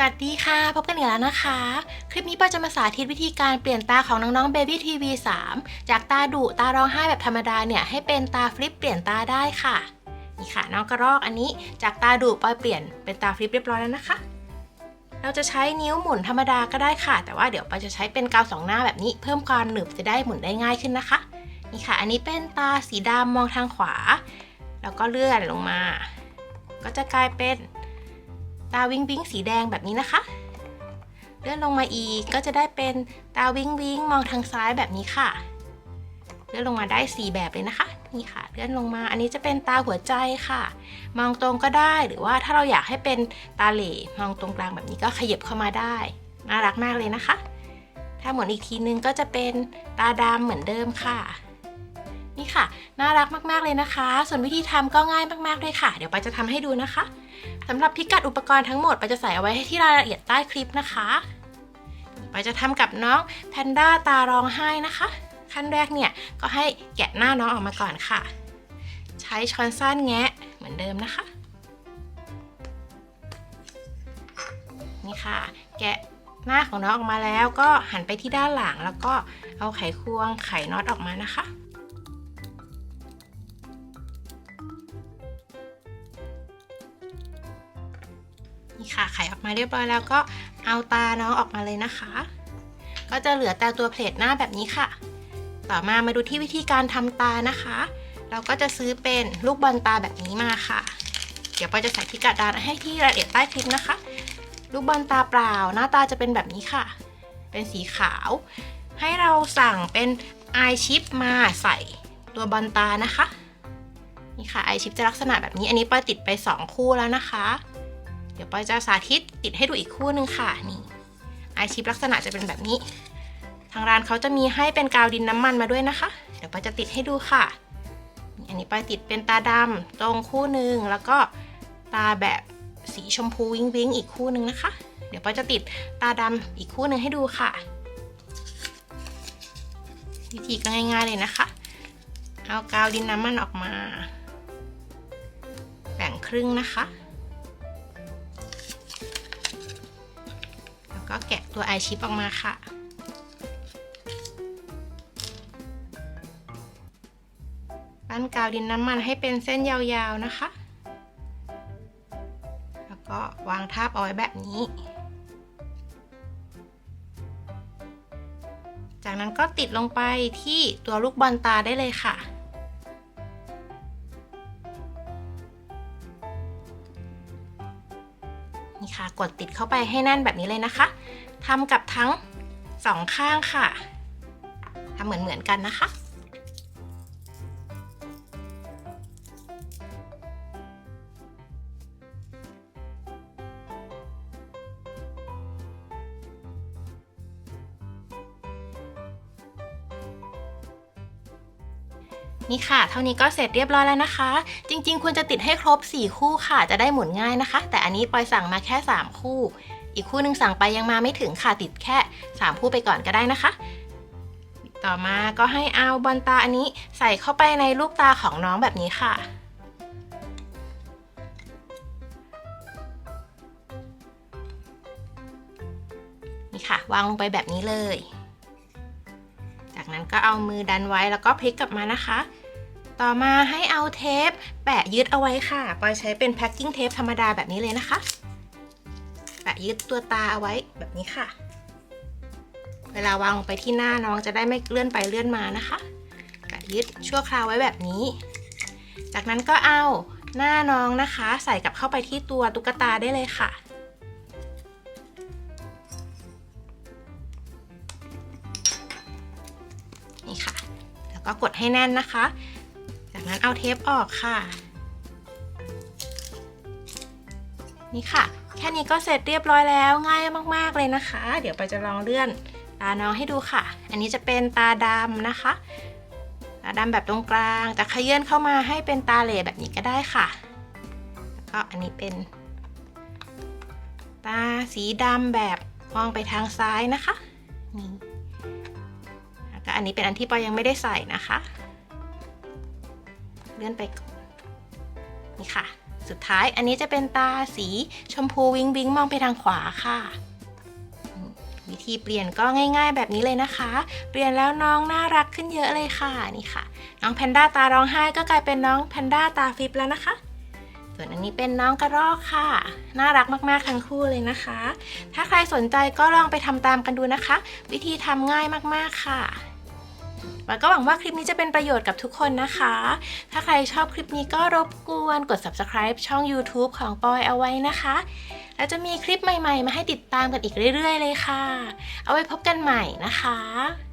สวัสดีค่ะ พบกันอีกแล้วนะคะ คลิปนี้ปอยจะมาสาธิตวิธีการเปลี่ยนตาของน้องๆ Baby TV 3 จากตาดุตาร้องไห้แบบธรรมดาเนี่ย ให้เป็นตาฟลิปเปลี่ยนตาได้ค่ะ นี่ค่ะ น้องกระรอกอันนี้จากตาดุปอยเปลี่ยนเป็นตาฟลิปเรียบร้อยแล้วนะคะ เราจะใช้นิ้วหมุนธรรมดาก็ได้ค่ะ แต่ว่าเดี๋ยวปอยจะใช้เป็นกาวสองหน้าแบบนี้ เพิ่มความหนึบจะได้หมุนได้ง่ายขึ้นนะคะ นี่ค่ะ อันนี้เป็นตาสีดำมองทางขวา แล้วก็เลื่อนลงมา ก็จะกลายเป็น ตาวิงวิงสีแดงแบบนี้นะคะ เลื่อนลงมาอีกก็จะได้เป็นตาวิงวิงมองทางซ้ายแบบนี้ค่ะ เลื่อนลงมาได้ 4 แบบเลยนะคะนี่ค่ะ เลื่อนลงมาอันนี้จะเป็นตาหัวใจค่ะ มองตรงก็ได้หรือว่าถ้าเราอยากให้เป็นตาเหล่มองตรงกลางแบบนี้ก็ขยับเข้ามาได้น่ารักมากเลยนะคะ ถ้าหมุนอีกทีนึงก็จะเป็นตาดำเหมือนเดิมค่ะ นี่ค่ะ น่ารักมากๆเลยนะคะ ส่วนวิธีทำก็ง่ายมากๆเลยค่ะ เดี๋ยวไปาจะทำให้ดูนะคะสำหรับพิกัดอุปกรณ์ทั้งหมดปาจะใส่เอาไว้ให้ที่รายละเอียดใต้คลิปนะคะปาจะทำกับน้องแพนด้าตาร้องไห้นะคะ ขั้นแรกเนี่ยก็ให้แกะหน้าน้องออกมาก่อนค่ะ ใช้ช้อนสั้นแงะเหมือนเดิมนะคะ นี่ค่ะ แกะหน้าของน้องออกมาแล้วก็หันไปที่ด้านหลังแล้วก็เอาไขควงไขน็อตออกมานะคะ ค่ะไขออกมาเรียบร้อยแล้วก็เอาตาน้องออกมาเลยนะคะ ก็จะเหลือแต่ตัวเพลทหน้าแบบนี้ค่ะ ต่อมามาดูที่วิธีการทำตานะคะ เราก็จะซื้อเป็นลูกบอลตาแบบนี้มาค่ะ เดี๋ยวปอจะใส่พิกัดดานให้ที่รายละเอียดใต้คลิปนะคะ ลูกบอลตาเปล่า หน้าตาจะเป็นแบบนี้ค่ะ เป็นสีขาว ให้เราสั่งเป็นไอชิปมาใส่ตัวบอลตานะคะนี่ค่ะไอชิปจะลักษณะแบบนี้ อันนี้ปอยติดไป 2 คู่แล้วนะคะ เดี๋ยวปอยจะสาธิตติดให้ดูอีกคู่หนึ่งค่ะนี่ไอชิปลักษณะจะเป็นแบบนี้ ทางร้านเขาจะมีให้เป็นกาวดินน้ำมันมาด้วยนะคะ เดี๋ยวปอยจะติดให้ดูค่ะ อันนี้ปอยติดเป็นตาดำตรงคู่หนึ่งแล้วก็ตาแบบสีชมพูวิงวิงอีกคู่หนึ่งนะคะ เดี๋ยวปอยจะติดตาดำอีกคู่หนึ่งให้ดูค่ะ วิธีก็ง่าย ๆเลยนะคะ เอากาวดินน้ำมันออกมา แบ่งครึ่งนะคะ ก็แกะตัวไอชิปออกมาค่ะ ปั้นกาวดินน้ำมันให้เป็นเส้นยาวๆนะคะ แล้วก็วางทาบเอาไว้แบบนี้ จากนั้นก็ติดลงไปที่ตัวลูกบอลตาได้เลยค่ะ นี่ค่ะ กดติดเข้าไปให้แน่นแบบนี้เลยนะคะทำกับทั้งสองข้างค่ะทำเหมือนเหมือนๆกันนะคะ นี่ค่ะ เท่านี้ก็เสร็จเรียบร้อยแล้วนะคะ จริง ๆ ควรจะติดให้ครบ 4 คู่ค่ะ จะได้หมุนง่ายนะคะ แต่อันนี้ปอยสั่งมาแค่ 3 คู่ อีกคู่หนึ่งสั่งไปยังมาไม่ถึงค่ะ ติดแค่ 3 คู่ไปก่อนก็ได้นะคะ ต่อมาก็ให้เอาบอลตาอันนี้ใส่เข้าไปในลูกตาของน้องแบบนี้ค่ะนี่ค่ะ วางลงไปแบบนี้เลย จากนั้นก็เอามือดันไว้แล้วก็พลิกกลับมานะคะ ต่อมาให้เอาเทป แปะยึดเอาไว้ค่ะปอยใช้เป็นแพ็คกิ้งเทปธรรมดาแบบนี้เลยนะคะ แปะยึดตัวตาเอาไว้แบบนี้ค่ะ เวลาวางลงไปที่หน้าน้องจะได้ไม่เลื่อนไปเลื่อนมานะคะ แปะยึดชั่วคราวไว้แบบนี้ จากนั้นก็เอาหน้าน้องนะคะ ใส่กลับเข้าไปที่ตัวตุ๊กตาได้เลยค่ะนี่ค่ะ แล้วก็กดให้แน่นนะคะ เอาเทปออกค่ะ นี่ค่ะ แค่นี้ก็เสร็จเรียบร้อยแล้วง่ายมากๆเลยนะคะ เดี๋ยวไปจะลองเลื่อนตาน้องให้ดูค่ะ อันนี้จะเป็นตาดำนะคะ ตาดำแบบตรงกลางจะขยื่นเข้ามาให้เป็นตาเหล่แบบนี้ก็ได้ค่ะ แล้วก็อันนี้เป็น ตาสีดำแบบมองไปทางซ้ายนะคะนี่แล้วก็อันนี้เป็นอันที่ปอยยังไม่ได้ใส่นะคะ เลื่อนไปนี่ค่ะ สุดท้ายอันนี้จะเป็นตาสีชมพูวิงวิงมองไปทางขวาค่ะ วิธีเปลี่ยนก็ง่ายๆแบบนี้เลยนะคะ เปลี่ยนแล้วน้องน่ารักขึ้นเยอะเลยค่ะนี่ค่ะ น้องแพนด้าตาร้องไห้ก็กลายเป็นน้องแพนด้าตาฟิบแล้วนะคะส่วนอันนี้เป็นน้องกระรอกค่ะ น่ารักมากๆทั้งคู่เลยนะคะ ถ้าใครสนใจก็ลองไปทำตามกันดูนะคะ วิธีทำง่ายมากๆค่ะ แล้วก็หวังว่าคลิปนี้จะเป็นประโยชน์กับทุกคนนะคะ ถ้าใครชอบคลิปนี้ก็รบกวนกด subscribe ช่อง YouTube ของปอยเอาไว้นะคะ แล้วจะมีคลิปใหม่ๆ มาให้ติดตามกันอีกเรื่อยๆ เลยค่ะ เอาไว้พบกันใหม่นะคะ